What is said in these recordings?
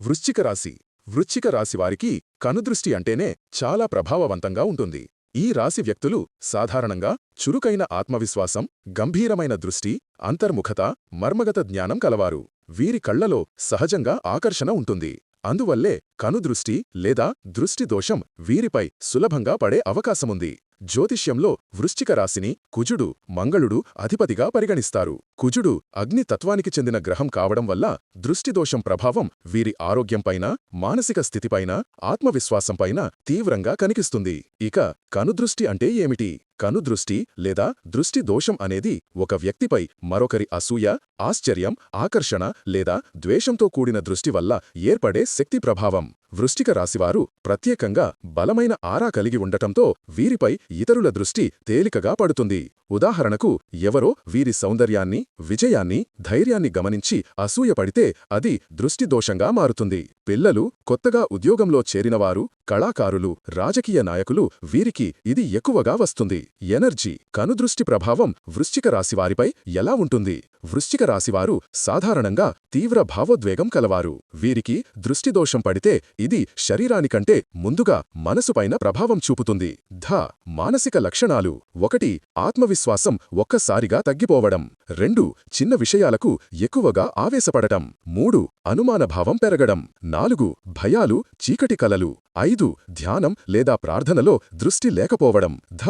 వృశ్చిక రాశి. వృశ్చిక రాశి వారికి కనుదృష్టి అంటేనే చాలా ప్రభావవంతంగా ఉంటుంది. ఈ రాశి వ్యక్తులు సాధారణంగా చురుకైన ఆత్మవిశ్వాసం గంభీరమైన దృష్టి అంతర్ముఖత మర్మగత జ్ఞానం కలవారు. వీరి కళ్ళలో సహజంగా ఆకర్షణ ఉంటుంది. అందువల్లే కనుదృష్టి లేదా దృష్టి దోషం వీరిపై సులభంగా పడే అవకాశముంది. జ్యోతిష్యంలో వృశ్చిక రాశిని కుజుడు మంగళుడు అధిపతిగా పరిగణిస్తారు. కుజుడు అగ్నితత్వానికి చెందిన గ్రహం కావడం వల్ల దృష్టిదోషం ప్రభావం వీరి ఆరోగ్యంపైన మానసిక స్థితిపైన ఆత్మవిశ్వాసంపైన తీవ్రంగా కనిపిస్తుంది. ఇక కనుదృష్టి అంటే ఏమిటి? కనుదృష్టి లేదా దృష్టి దోషం అనేది ఒక వ్యక్తిపై మరొకరి అసూయ ఆశ్చర్యం ఆకర్షణ లేదా ద్వేషంతో కూడిన దృష్టి వల్ల ఏర్పడే శక్తి ప్రభావం. వృష్టిక రాశివారు ప్రత్యేకంగా బలమైన ఆరా కలిగి ఉండటంతో వీరిపై ఇతరుల దృష్టి తేలికగా పడుతుంది. ఉదాహరణకు ఎవరో వీరి సౌందర్యాన్ని విజయాన్ని ధైర్యాన్ని గమనించి అసూయపడితే అది దృష్టిదోషంగా మారుతుంది. పిల్లలు కొత్తగా ఉద్యోగంలో చేరినవారు కళాకారులు రాజకీయ నాయకులు వీరికి ఇది ఎక్కువగా వస్తుంది. ఎనర్జీ కనుదృష్టి ప్రభావం వృశ్చిక రాశివారిపై ఎలా ఉంటుంది? వృశ్చిక రాశివారు సాధారణంగా తీవ్ర భావోద్వేగం కలవారు. వీరికి దృష్టిదోషం పడితే ఇది శరీరానికంటే ముందుగా మనసుపైన ప్రభావం చూపుతుంది. ధ మానసిక లక్షణాలు. ఒకటి ఆత్మవిశ్వాసం ఒక్కసారిగా తగ్గిపోవడం. రెండు చిన్న విషయాలకు ఎక్కువగా ఆవేశపడటం. మూడు అనుమానభావం పెరగడం. నాలుగు భయాలు చీకటి కలలు. ఐదు ధ్యానం లేదా ప్రార్థనలో దృష్టి లేకపోవడం. ధ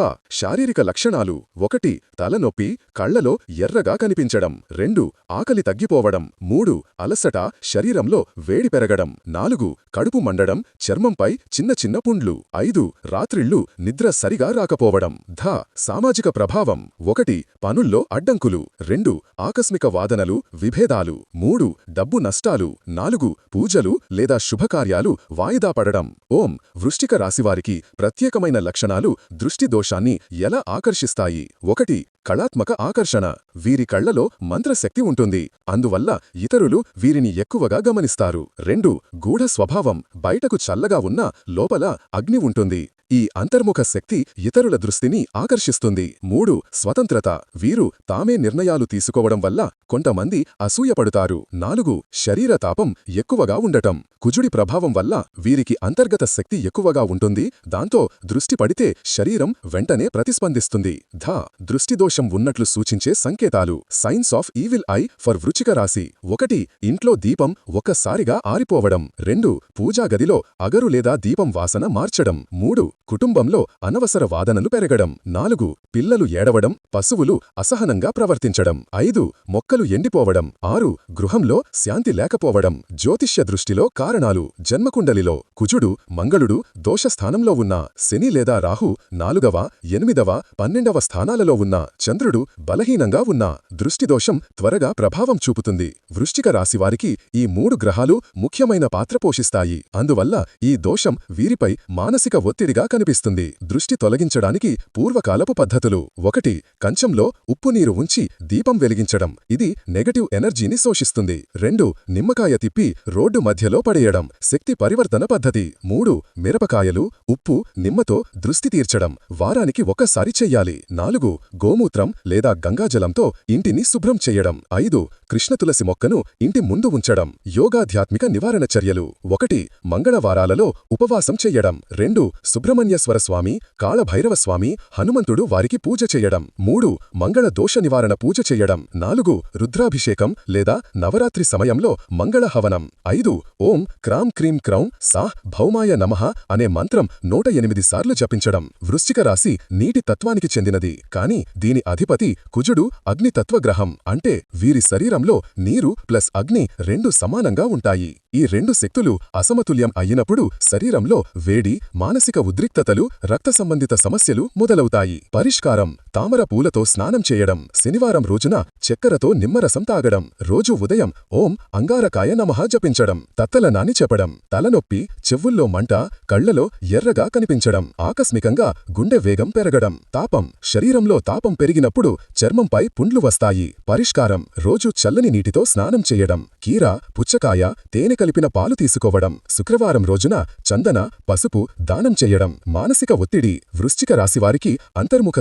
శారీరక లక్షణాలు. ఒకటి తలనొప్పి కళ్ళలో ఎర్రగా కనిపించడం. రెండు ఆకలి తగ్గిపోవడం. మూడు అలసట శరీరంలో వేడి పెరగడం. నాలుగు కడుపు మండడం. చర్మంపై చిన్న చిన్న పుండ్లు. ఐదు రాత్రిళ్ళు నిద్ర సరిగా రాకపోవడం. ధ సామాజిక ప్రభావం. ఒకటి పనుల్లో అడ్డంకులు. రెండు ఆకస్మిక వాదనలు విభేదాలు. మూడు డబ్బు నష్టాలు. నాలుగు పూజలు లేదా శుభకార్యాలు వాయిదా పడడం. ఓం వృష్టిక రాశివారికి ప్రత్యేకమైన లక్షణాలు. దృష్టి దోషాన్ని ఎలా ఆకర్షిస్తాయి? ఒకటి కళాత్మక ఆకర్షణ. వీరి కళ్ళలో మంత్రశక్తి ఉంటుంది. అందువల్ల ఇతరులు వీరిని ఎక్కువగా గమనిస్తారు. రెండు గూఢ స్వభావం. బయటకు చల్లగా ఉన్నా లోపల అగ్ని ఉంటుంది. ఈ అంతర్ముఖ శక్తి ఇతరుల దృష్టిని ఆకర్షిస్తుంది. మూడు స్వతంత్రత. వీరు తామే నిర్ణయాలు తీసుకోవడం వల్ల కొంతమంది అసూయపడుతారు. నాలుగు శరీర తాపం ఎక్కువగా ఉండటం. కుజుడి ప్రభావం వల్ల వీరికి అంతర్గత శక్తి ఎక్కువగా ఉంటుంది. దాంతో దృష్టి పడితే శరీరం వెంటనే ప్రతిస్పందిస్తుంది. ధ దృష్టిదోష ఉన్నట్లు సూచించే సంకేతాలు. Signs of evil eye for వృచిక రాశి. ఒకటి ఇంట్లో దీపం ఒక్కసారిగా ఆరిపోవడం. రెండు పూజా గదిలో అగరు లేదా దీపం వాసన మార్చడం. మూడు కుటుంబంలో అనవసర వాదనలు పెరగడం. నాలుగు పిల్లలు ఏడవడం పశువులు అసహనంగా ప్రవర్తించడం. ఐదు మొక్కలు ఎండిపోవడం. ఆరు గృహంలో శాంతి లేకపోవడం. జ్యోతిష్య దృష్టిలో కారణాలు. జన్మకుండలిలో కుజుడు మంగళుడు దోషస్థానంలో ఉన్న శని లేదా రాహు నాలుగవ ఎనిమిదవ పన్నెండవ స్థానాలలో ఉన్న చంద్రుడు బలహీనంగా ఉన్న దృష్టిదోషం త్వరగా ప్రభావం చూపుతుంది. వృష్టిక రాశివారికి ఈ మూడు గ్రహాలు ముఖ్యమైన పాత్ర పోషిస్తాయి. అందువల్ల ఈ దోషం వీరిపై మానసిక ఒత్తిడిగా కనిపిస్తుంది. దృష్టి తొలగించడానికి పూర్వకాలపు పద్ధతులు. ఒకటి కంచంలో ఉప్పు నీరు ఉంచి దీపం వెలిగించడం. ఇది నెగటివ్ ఎనర్జీని శోషిస్తుంది. రెండు నిమ్మకాయ తిప్పి రోడ్డు మధ్యలో పడేయడం. శక్తి పరివర్తన పద్ధతి. మూడు మిరపకాయలు ఉప్పు నిమ్మతో దృష్టి తీర్చడం. వారానికి ఒక్కసారి చెయ్యాలి. నాలుగు గోమూత్రం లేదా గంగాజలంతో ఇంటిని శుభ్రం చెయ్యడం ఐదు కృష్ణతులసి మొక్కను ఇంటి ముందు ఉంచడం. యోగాధ్యాత్మిక నివారణ చర్యలు. ఒకటి మంగళవారాలలో ఉపవాసం చెయ్యడం రెండు సుబ్రహ్మణ్యేశ్వర స్వామి కాళభైరవస్వామి హనుమంతుడు వారికి పూజ చెయ్యడం మూడు మంగళ దోష నివారణ పూజ చెయ్యడం నాలుగు రుద్రాభిషేకం లేదా నవరాత్రి సమయంలో మంగళ హవనం ఐదు ఓం క్రాం క్రీం క్రౌం సాహ్ భౌమాయ నమః అనే మంత్రం నూట ఎనిమిది సార్లు జపించడం. వృశ్చిక రాశి నీటి తత్వానికి చెందినది. కాని దీని అధిపతి కుజుడు అగ్నితత్వగ్రహం అంటే వీరి శరీరంలో నీరు ప్లస్ అగ్ని రెండు సమానంగా ఉంటాయి. ఈ రెండు శక్తులు అసమతుల్యం అయినప్పుడు శరీరంలో వేడి మానసిక ఉద్రిక్తతలు రక్త సంబంధిత సమస్యలు మొదలవుతాయి. పరిష్కారం తామర పూలతో స్నానం చేయడం శనివారం రోజున చక్కెరతో నిమ్మరసం తాగడం రోజు ఉదయం ఓం అంగారకాయ నమః జపించడం తత్తల నాని చెప్పడం తలనొప్పి చెవుల్లో మంట కళ్ళలో ఎర్రగా కనిపించడం ఆకస్మికంగా గుండె వేగం పెరగడం తాపం శరీరంలో తాపం పెరిగినప్పుడు చర్మంపై పుండ్లు వస్తాయి. పరిష్కారం రోజు చల్లని నీటితో స్నానం చేయడం కీర పుచ్చకాయ తేనె కలిపిన పాలు తీసుకోవడం శుక్రవారం రోజున చందన పసుపు దానం చేయడం మానసిక ఒత్తిడి వృశ్చిక రాశివారికి అంతర్ముఖ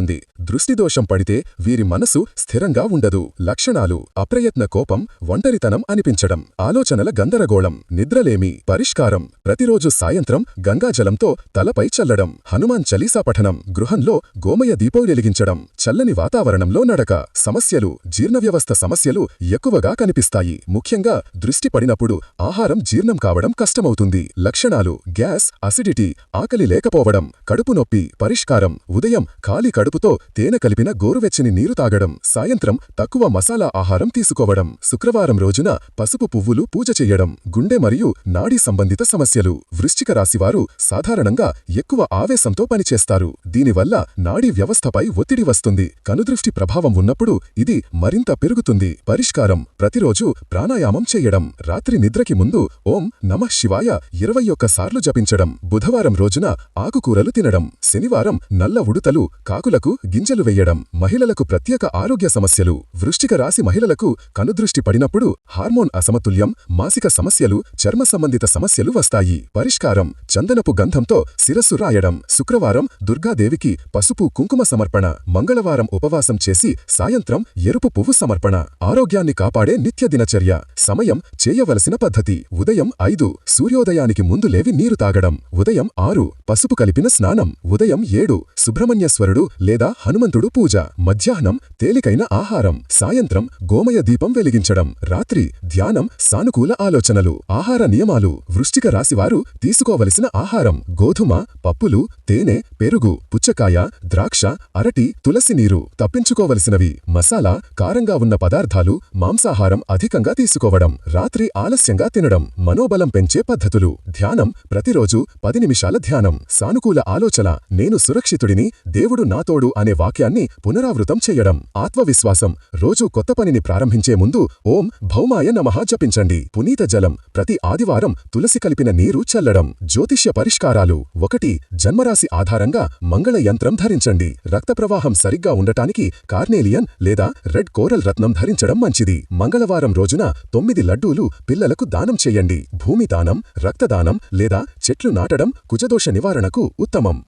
ఉంటుంది. దృష్టిదోషం పడితే వీరి మనసు స్థిరంగా ఉండదు. లక్షణాలు అప్రయత్న కోపం ఒంటరితనం అనిపించడం ఆలోచనల గందరగోళం నిద్రలేమి పరిష్కారం ప్రతిరోజు సాయంత్రం గంగాజలంతో తలపై చల్లడం హనుమాన్ చలీసా పఠనం గృహంలో గోమయ దీపం వెలిగించడం చల్లని వాతావరణంలో నడక సమస్యలు జీర్ణవ్యవస్థ సమస్యలు ఎక్కువగా కనిపిస్తాయి. ముఖ్యంగా దృష్టి పడినప్పుడు ఆహారం జీర్ణం కావడం కష్టమవుతుంది. లక్షణాలు గ్యాస్ అసిడిటీ ఆకలి లేకపోవడం కడుపు నొప్పి పరిష్కారం ఉదయం ఖాళీ కడుపుతో తేనె కలిపిన గోరువెచ్చని నీరు తాగడం సాయంత్రం తక్కువ మసాలా ఆహారం తీసుకోవడం శుక్రవారం రోజున పసుపు పువ్వులు పూజ చేయడం గుండె మరియు నాడీ సంబంధిత సమస్యలు. వృశ్చిక రాశివారు సాధారణంగా ఎక్కువ ఆవేశంతో పనిచేస్తారు. దీనివల్ల నాడీ వ్యవస్థపై ఒత్తిడి వస్తుంది. కనుదృష్టి ప్రభావం ఉన్నప్పుడు ఇది మరింత పెరుగుతుంది. పరిష్కారం ప్రతిరోజు ప్రాణాయామం చేయడం రాత్రి నిద్రకి ముందు ఓం నమః శివాయ ఇరవై ఒక్క సార్లు జపించడం. బుధవారం రోజున ఆకుకూరలు తినడం. శనివారం నల్ల ఉడుతలు కాకులకు గింజలు వెయ్యడం మహిళలకు ప్రత్యేక ఆరోగ్య సమస్యలు వృష్టిక రాశి మహిళలకు కనుదృష్టి పడినప్పుడు హార్మోన్ అసమతుల్యం మాసిక సమస్యలు చర్మ సంబంధిత సమస్యలు వస్తాయి. పరిష్కారం చందనపు గంధంతో శిరస్సు రాయడం శుక్రవారం దుర్గాదేవికి పసుపు కుంకుమ సమర్పణ మంగళవారం ఉపవాసం చేసి సాయంత్రం ఎరుపు పువ్వు సమర్పణ. ఆరోగ్యాన్ని కాపాడే నిత్య దినచర్య సమయం చేయవలసిన పద్ధతి. ఉదయం ఐదు సూర్యోదయానికి ముందు లేవి నీరు తాగడం. ఉదయం ఆరు పసుపు కలిపిన స్నానం. ఉదయం ఏడు సుబ్రహ్మణ్యేశ్వరుడు లేదా హనుమంతుడు పూజ మధ్యాహ్నం తేలికైన ఆహారం సాయంత్రం గోమయ దీపం వెలిగించడం రాత్రి ధ్యానం సానుకూల ఆలోచనలు ఆహార నియమాలు వృష్టిక రాశివారు తీసుకోవలసిన ఆహారం గోధుమ పప్పులు తేనె పెరుగు పుచ్చకాయ ద్రాక్ష అరటి తులసి నీరు తప్పించుకోవలసినవి మసాలా కారంగా ఉన్న పదార్థాలు మాంసాహారం అధికంగా తీసుకోవడం రాత్రి ఆలస్యంగా తినడం మనోబలం పెంచే పద్ధతులు ధ్యానం ప్రతిరోజు పది నిమిషాల ధ్యానం సానుకూల ఆలోచన నేను సురక్షితుడిని దేవుడు తోడు అనే వాక్యాన్ని పునరావృతం చేయడం. ఆత్మవిశ్వాసం. రోజు కొత్త పనిని ప్రారంభించే ముందు ఓం భౌమాయ నమః జపించండి. పునీత జలం. ప్రతి ఆదివారం తులసి కలిపిన నీరు చల్లడం. జ్యోతిష్య పరిష్కారాలు. ఒకటి జన్మరాశి ఆధారంగా మంగళ యంత్రం ధరించండి. రక్త ప్రవాహం సరిగ్గా ఉండటానికి కార్నేలియన్ లేదా రెడ్ కోరల్ రత్నం ధరించడం మంచిది. మంగళవారం రోజున తొమ్మిది లడ్డూలు పిల్లలకు దానం చేయండి. భూమి దానం రక్తదానం లేదా చెట్లు నాటడం కుజదోష నివారణకు ఉత్తమం.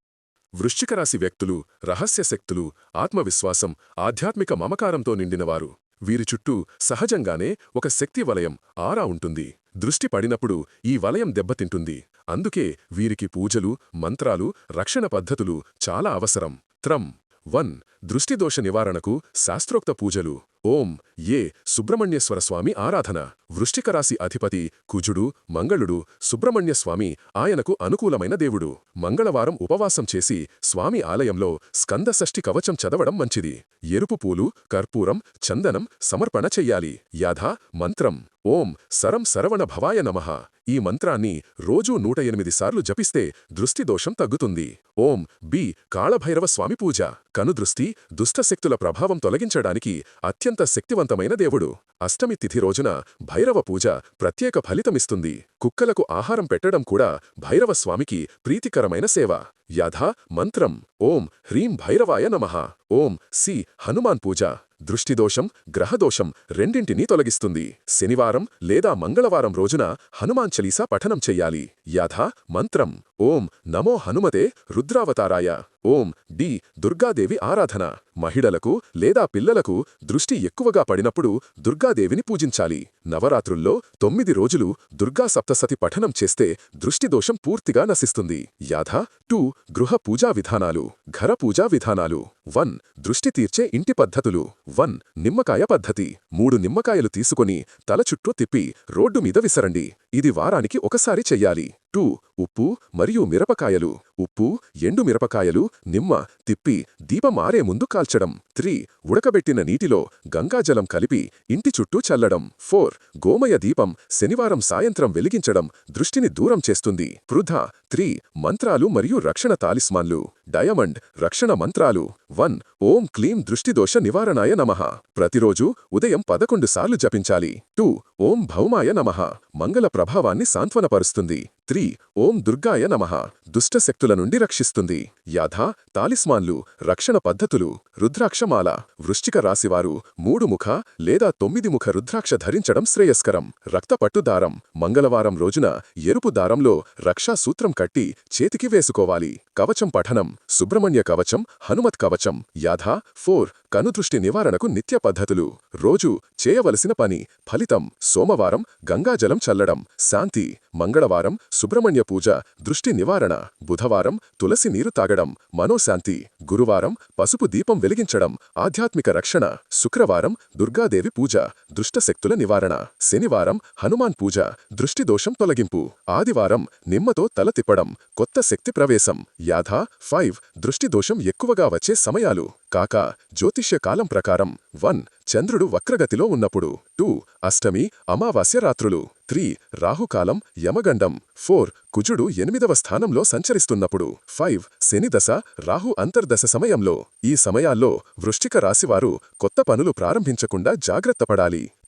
వృశ్చికరాశి వ్యక్తులు రహస్య శక్తులు ఆత్మవిశ్వాసం ఆధ్యాత్మిక మమకారంతో నిండినవారు. వీరి చుట్టూ సహజంగానే ఒక శక్తి వలయం ఆరా ఉంటుంది. దృష్టి పడినప్పుడు ఈ వలయం దెబ్బతింటుంది. అందుకే వీరికి పూజలు మంత్రాలు రక్షణ పద్ధతులు చాలా అవసరం. త్రం వన్. దృష్టిదోష నివారణకు శాస్త్రోక్త పూజలు. ఓం. ఏ. సుబ్రహ్మణ్యేశ్వర స్వామి ఆరాధన. వృష్టికరాశి అధిపతి కుజుడు మంగళుడు సుబ్రహ్మణ్యస్వామి ఆయనకు అనుకూలమైన దేవుడు. మంగళవారం ఉపవాసం చేసి స్వామి ఆలయంలో స్కందషష్ఠి కవచం చదవడం మంచిది. ఎరుపు పూలు కర్పూరం చందనం సమర్పణ చెయ్యాలి. యాధా మంత్రం. ఓం. సరం సరవణ భవాయ నమః. ఈ మంత్రాన్ని రోజూ నూట ఎనిమిది సార్లు జపిస్తే దృష్టిదోషం తగ్గుతుంది. ఓం బి కాళభైరవ స్వామి పూజ. కనుదృష్టి దుష్టశక్తుల ప్రభావం తొలగించడానికి అత్యంత శక్తివంతమైన దేవుడు. అష్టమి తిథి రోజున భైరవ పూజ ప్రత్యేక ఫలితమిస్తుంది. కుక్కలకు ఆహారం పెట్టడం కూడా భైరవ స్వామికి ప్రీతికరమైన సేవ. యాధా మంత్రం. ఓం హ్రీం భైరవాయ నమః. ఓం సి హనుమాన్ పూజ. దృష్టిదోషం గ్రహదోషం రెండింటినీ తొలగిస్తుంది. శనివారం లేదా మంగళవారం రోజున హనుమాన్ చలీసా పఠనం చెయ్యాలి యాథా మంత్రం. ఓం నమో హనుమతే రుద్రావతారాయ. ఓం డి దుర్గాదేవి ఆరాధన. మహిళలకు లేదా పిల్లలకు దృష్టి ఎక్కువగా పడినప్పుడు దుర్గాదేవిని పూజించాలి. నవరాత్రుల్లో తొమ్మిది రోజులు దుర్గా సప్తసతి పఠనం చేస్తే దృష్టిదోషం పూర్తిగా నశిస్తుంది. యాథ టూ గృహ పూజా విధానాలు. ఘర పూజా విధానాలు. వన్ దృష్టి తీర్చే ఇంటి పద్ధతులు. వన్ నిమ్మకాయ పద్ధతి. మూడు నిమ్మకాయలు తీసుకుని తల చుట్టూ తిప్పి రోడ్డు మీద విసరండి. ఇది వారానికి ఒకసారి చెయ్యాలి. టూ ఉప్పు మరియు మిరపకాయలు. ఉప్పు ఎండు మిరపకాయలు నిమ్మ తిప్పి దీపం ఆరే ముందు కాల్చడం. త్రీ ఉడకబెట్టిన నీటిలో గంగాజలం కలిపి ఇంటి చుట్టూ చల్లడం. ఫోర్ గోమయ దీపం శనివారం సాయంత్రం వెలిగించడం దృష్టిని దూరం చేస్తుంది. పృథ త్రీ మంత్రాలు మరియు రక్షణ తాలిస్మాన్లు. డయమండ్ రక్షణ మంత్రాలు. వన్ ఓం క్లీం దృష్టిదోష నివారణాయ నమః. ప్రతిరోజు ఉదయం పదకొండు సార్లు జపించాలి. టూ ఓం భౌమాయ నమః. మంగళ ప్రభావాన్ని సాంత్వనపరుస్తుంది. త్రీ ఓం దుర్గాయ నమః. దుష్టశక్తుల శక్తుల నుండి రక్షిస్తుంది. యాథ తాలిస్మాన్లు రక్షణ పద్ధతులు రుద్రాక్షమాల వృశ్చిక రాశివారు మూడు ముఖ లేదా తొమ్మిది ముఖ రుద్రాక్ష ధరించడం శ్రేయస్కరం. రక్తపట్టు దారం మంగళవారం రోజున ఎరుపు దారంలో రక్షాసూత్రం కట్టి చేతికి వేసుకోవాలి. కవచం పఠనం సుబ్రహ్మణ్య కవచం హనుమత్ కవచం. యాథ ఫోర్ కనుదృష్టి నివారణకు నిత్య పద్ధతులు. రోజు చేయవలసిన పని ఫలితం సోమవారం గంగాజలం చల్లడం శాంతి మంగళవారం సుబ్రహ్మణ్య పూజ దృష్టి నివారణ బుధవారం తులసి నీరు తాగడం మనోశాంతి గురువారం పసుపు దీపం వెలిగించడం ఆధ్యాత్మిక రక్షణ శుక్రవారం దుర్గాదేవి పూజ దుష్టశక్తుల నివారణ శనివారం హనుమాన్ పూజ దృష్టి దోషం తొలగింపు ఆదివారం నిమ్మతో తల తిప్పడం కొత్త శక్తి ప్రవేశం యాథా ఫైవ్ దృష్టి దోషం ఎక్కువగా వచ్చే సమయాలు. కాక జ్యోతిష్య కాలం ప్రకారం వన్ చంద్రుడు వక్రగతిలో ఉన్నప్పుడు టూ అష్టమి అమావాస్య రాత్రులు త్రీ రాహుకాలం యమగండం ఫోర్ కుజుడు ఎనిమిదవ స్థానంలో సంచరిస్తున్నప్పుడు ఫైవ్ శనిదశ రాహు అంతర్దశ సమయంలో. ఈ సమయాల్లో వృష్టిక రాశివారు కొత్త పనులు ప్రారంభించకుండా జాగ్రత్త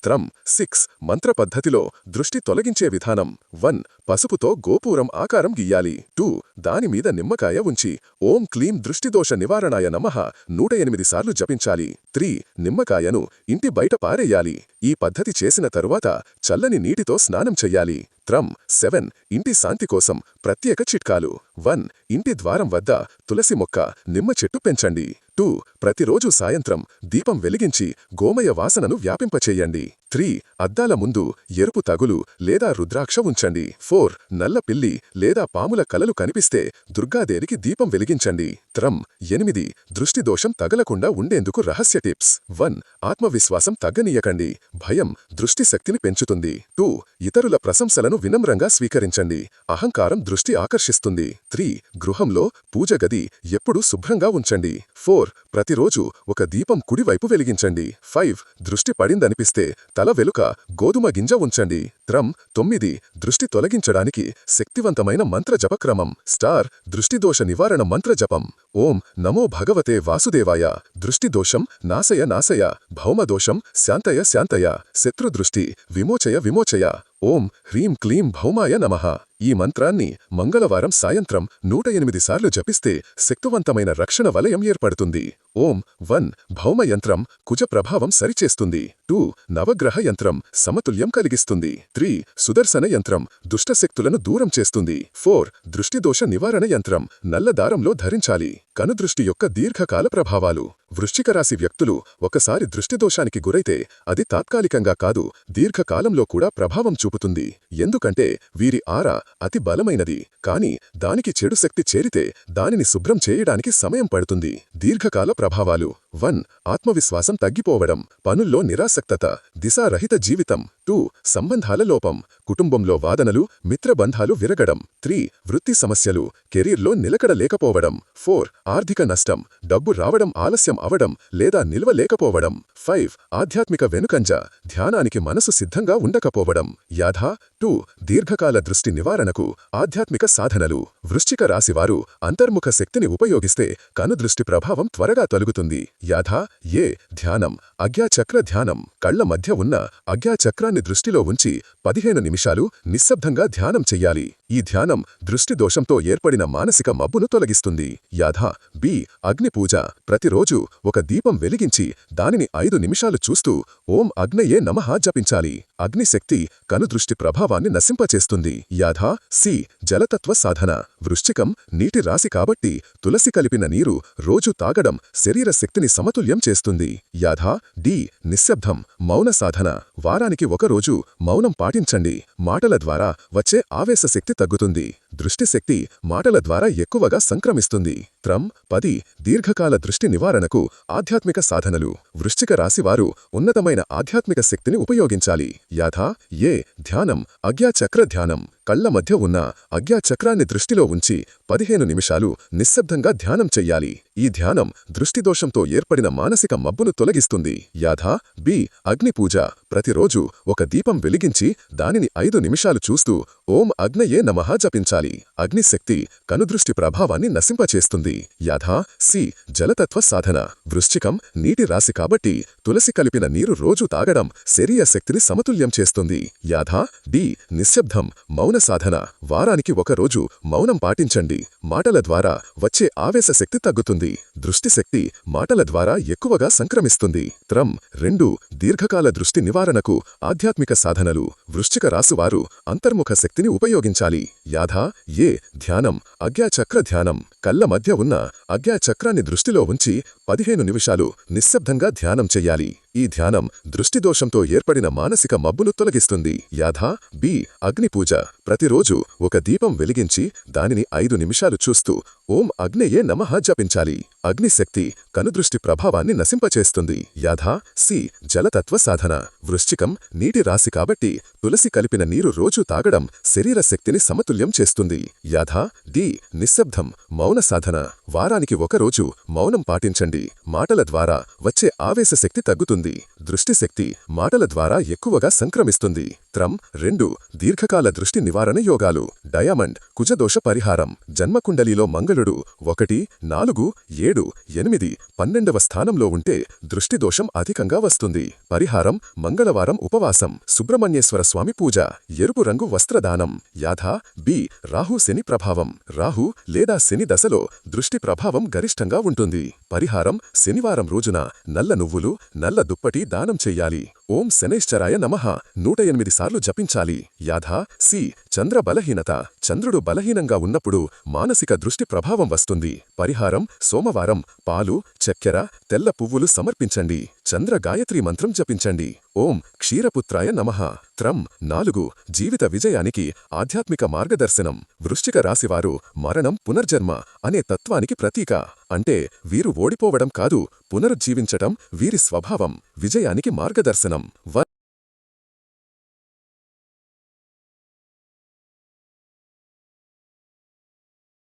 పడాలి త్రం సిక్స్ మంత్ర పద్ధతిలో దృష్టి తొలగించే విధానం. వన్ పసుపుతో గోపూరం ఆకారం గీయాలి. టూ దానిమీద నిమ్మకాయ ఉంచి ఓం క్లీం దృష్టిదోష నివారణాయ నమః నూట ఎనిమిది సార్లు జపించాలి. త్రీ నిమ్మకాయను ఇంటి బయట పారేయాలి. ఈ పద్ధతి చేసిన తరువాత చల్లని నీటితో స్నానం చెయ్యాలి. త్రం సెవెన్ ఇంటి శాంతి కోసం ప్రత్యేక చిట్కాలు. వన్ ఇంటి ద్వారం వద్ద తులసి మొక్క నిమ్మ చెట్టు పెంచండి. టూ ప్రతిరోజు సాయంత్రం దీపం వెలిగించి గోమయ వాసనను వ్యాపింపచేయండి. త్రీ అద్దాల ముందు ఎరుపు తగులు లేదా రుద్రాక్ష ఉంచండి. ఫోర్ నల్ల పిల్లి లేదా పాముల కలలు కనిపిస్తే దుర్గాదేవికి దీపం వెలిగించండి. త్రం ఎనిమిది దృష్టి దోషం తగలకుండా ఉండేందుకు రహస్య టిప్స్. వన్ ఆత్మవిశ్వాసం తగ్గనీయకండి. భయం దృష్టి శక్తిని పెంచుతుంది. టూ ఇతరుల ప్రశంసలను వినమ్రంగా స్వీకరించండి. అహంకారం దృష్టి ఆకర్షిస్తుంది. త్రీ గృహంలో పూజ గది ఎప్పుడూ శుభ్రంగా ఉంచండి. ఫోర్ ప్రతిరోజు ఒక దీపం కుడివైపు వెలిగించండి. ఫైవ్ దృష్టి పడిందనిపిస్తే తల వెలుక గోధుమ గింజ ఉంచండి. త్రం తొమ్మిది దృష్టి తొలగించడానికి శక్తివంతమైన మంత్ర జపక్రమం స్టార్ దృష్టిదోష నివారణ మంత్ర జపం ఓం నమో భగవతే వాసుదేవాయ. దృష్టిదోషం నాశయ నాశయ. భౌమదోషం శాంతయ శాంతయ. శత్రుదృష్టి విమోచయ విమోచయ. ఓం హ్రీం క్లీం భౌమాయ నమః. ఈ మంత్రాన్ని మంగళవారం సాయంత్రం నూట ఎనిమిది సార్లు జపిస్తే శక్తివంతమైన రక్షణ వలయం ఏర్పడుతుంది. ఓం వన్ భౌమయంత్రం కుజ ప్రభావం సరిచేస్తుంది. టూ నవగ్రహ యంత్రం సమతుల్యం కలిగిస్తుంది. త్రీ సుదర్శన యంత్రం దుష్టశక్తులను దూరం చేస్తుంది. ఫోర్ దృష్టిదోష నివారణ యంత్రం నల్ల దారంలో ధరించాలి. కనుదృష్టి యొక్క దీర్ఘకాల ప్రభావాలు. వృశ్చిక రాశి వ్యక్తులు ఒకసారి దృష్టిదోషానికి గురైతే అది తాత్కాలికంగా కాదు దీర్ఘకాలంలో కూడా ప్రభావం చూపుతుంది. ఎందుకంటే వీరి ఆరా అతి బలమైనది. కాని దానికి చెడు శక్తి చేరితే దానిని శుభ్రం చేయడానికి సమయం పడుతుంది. దీర్ఘకాల ప్రభావాలు. వన్. ఆత్మవిశ్వాసం తగ్గిపోవడం. పనుల్లో నిరాసక్తత. దిశారహిత జీవితం. టూ సంబంధాల లోపం కుటుంబంలో వాదనలు మిత్రబంధాలు విరగడం. త్రీ వృత్తి సమస్యలు కెరీర్లో నిలకడ లేకపోవడం. ఫోర్ ఆర్థిక నష్టం డబ్బు రావడం ఆలస్యం అవడం లేదా నిల్వ లేకపోవడం. ఫైవ్ ఆధ్యాత్మిక వెనుకంజ ధ్యానానికి మనసు సిద్ధంగా ఉండకపోవడం. యాధా టూ దీర్ఘకాల దృష్టి నివారణకు ఆధ్యాత్మిక సాధనలు. వృశ్చిక రాశివారు అంతర్ముఖ శక్తిని ఉపయోగిస్తే కనుదృష్టి ప్రభావం త్వరగా తొలుగుతుంది. యాధా ఏ ధ్యానం అజ్ఞాచక్ర ధ్యానం. కళ్ళ మధ్య ఉన్న అజ్ఞాచక్రాన్ని దృష్టిలో ఉంచి పదిహేను నిమిషాలు నిశ్శబ్దంగా ధ్యానం చెయ్యాలి. ఈ ధ్యానం దృష్టి దోషంతో ఏర్పడిన మానసిక మబ్బును తొలగిస్తుంది. యాధా బి అగ్నిపూజ ప్రతిరోజు ఒక దీపం వెలిగించి దానిని ఐదు నిమిషాలు చూస్తూ ఓం అగ్నయే నమః జపించాలి. అగ్నిశక్తి కనుదృష్టి ప్రభావాన్ని నశింపచేస్తుంది. యాధా సి జలతత్వ సాధన. వృశ్చికం నీటి రాశి కాబట్టి తులసి కలిపిన నీరు రోజు తాగడం శరీర శక్తిని సమతుల్యం చేస్తుంది. యాధా డి నిశ్శబ్దం మౌన సాధన. వారానికి ఒకరోజు మౌనం పాటించండి. మాటల ద్వారా వచ్చే ఆవేశ శక్తి తగ్గుతుంది. దృష్టిశక్తి మాటల ద్వారా ఎక్కువగా సంక్రమిస్తుంది. త్రం పది దీర్ఘకాల దృష్టి నివారణకు ఆధ్యాత్మిక సాధనలు. వృశ్చిక రాశివారు ఉన్నతమైన ఆధ్యాత్మిక శక్తిని ఉపయోగించాలి. యాథా ఏ ధ్యానం అజ్ఞాచక్ర ధ్యానం. కళ్ళ మధ్య ఉన్న అజ్ఞాచక్రాన్ని దృష్టిలో ఉంచి పదిహేను నిమిషాలు నిశ్శబ్దంగా ధ్యానం చెయ్యాలి. ఈ ధ్యానం దృష్టిదోషంతో ఏర్పడిన మానసిక మబ్బును తొలగిస్తుంది. యాథా బి అగ్నిపూజ. ప్రతిరోజు ఒక దీపం వెలిగించి దానిని ఐదు నిమిషాలు చూస్తూ ఓం అగ్నయే నమః జపించాలి. అగ్నిశక్తి కనుదృష్టి ప్రభావాన్ని నశింపచేస్తుంది. యాధా సి జలతత్వ సాధన. వృశ్చికం నీటి రాశి కాబట్టి తులసి కలిపిన నీరు రోజు తాగడం శరీర శక్తిని సమతుల్యం చేస్తుంది. యాధా డి నిశ్శబ్దం మౌన మౌన సాధన. వారానికి ఒకరోజు మౌనం పాటించండి. మాటల ద్వారా వచ్చే ఆవేశ శక్తి తగ్గుతుంది. దృష్టిశక్తి మాటల ద్వారా ఎక్కువగా సంక్రమిస్తుంది. త్రం రెండు దీర్ఘకాల దృష్టి నివారణకు ఆధ్యాత్మిక సాధనలు. వృశ్చిక రాసువారు అంతర్ముఖ శక్తిని ఉపయోగించాలి. యాధా ఏ ధ్యానం అజ్ఞాచక్ర ధ్యానం. కళ్ళ మధ్య ఉన్న అజ్ఞాచక్రాన్ని దృష్టిలో ఉంచి పదిహేను నిమిషాలు నిశ్శబ్దంగా ధ్యానం చెయ్యాలి ఈ ధ్యానం దృష్టిదోషంతో ఏర్పడిన మానసిక మబ్బును తొలగిస్తుంది. యాధా బి అగ్నిపూజ. ప్రతిరోజు ఒక దీపం వెలిగించి దానిని ఐదు నిమిషాలు చూస్తూ ఓం అగ్నేయే నమః జపించాలి. అగ్నిశక్తి కనుదృష్టి ప్రభావాన్ని నశింపచేస్తుంది. యాధా సి జలతత్వ సాధన. వృశ్చికం నీటి రాశి కాబట్టి తులసి కలిపిన నీరు రోజూ తాగడం శరీర శక్తిని సమతుల్యం చేస్తుంది. యాధా డి నిశ్శబ్దం మౌన సాధన. వారానికి ఒకరోజు మౌనం పాటించండి. మాటల ద్వారా వచ్చే ఆవేశ శక్తి తగ్గుతుంది. దృష్టిశక్తి మాటల ద్వారా ఎక్కువగా సంక్రమిస్తుంది. త్రం రెండు దీర్ఘకాల దృష్టి నివారణ యోగాలు. డయామండ్ కుజదోష పరిహారం. జన్మకుండలిలో మంగళుడు. ఒకటి నాలుగు ఏడు ఎనిమిది పన్నెండవ స్థానంలో ఉంటే దృష్టి దోషం అధికంగా వస్తుంది. పరిహారం మంగళవారం ఉపవాసం. సుబ్రహ్మణ్యేశ్వర స్వామి పూజ. ఎరుపు రంగు వస్త్రదానం. యాథా బి రాహు శని ప్రభావం. రాహు లేదా శని దశలో దృష్టి ప్రభావం గరిష్టంగా ఉంటుంది. పరిహారం శనివారం రోజున నల్ల నువ్వులు నల్ల దుప్పటి దానం చెయ్యాలి ఓం శనేశ్చరాయ నమః. నూట ఎనిమిది సార్లు జపించాలి. యాథా సి చంద్ర బలహీనత. చంద్రుడు బలహీనంగా ఉన్నప్పుడు మానసిక దృష్టి ప్రభావం వస్తుంది. పరిహారం సోమవారం పాలు చక్కెర తెల్ల పువ్వులు సమర్పించండి. చంద్ర గాయత్రి మంత్రం జపించండి. ఓం క్షీరపుత్రాయ నమః. త్రం నాలుగు జీవిత విజయానికి ఆధ్యాత్మిక మార్గదర్శనం. వృశ్చిక రాశివారు మరణం పునర్జన్మ అనే తత్వానికి ప్రతీక. అంటే వీరు ఓడిపోవడం కాదు పునరుజ్జీవించటం వీరి స్వభావం. విజయానికి మార్గదర్శనం.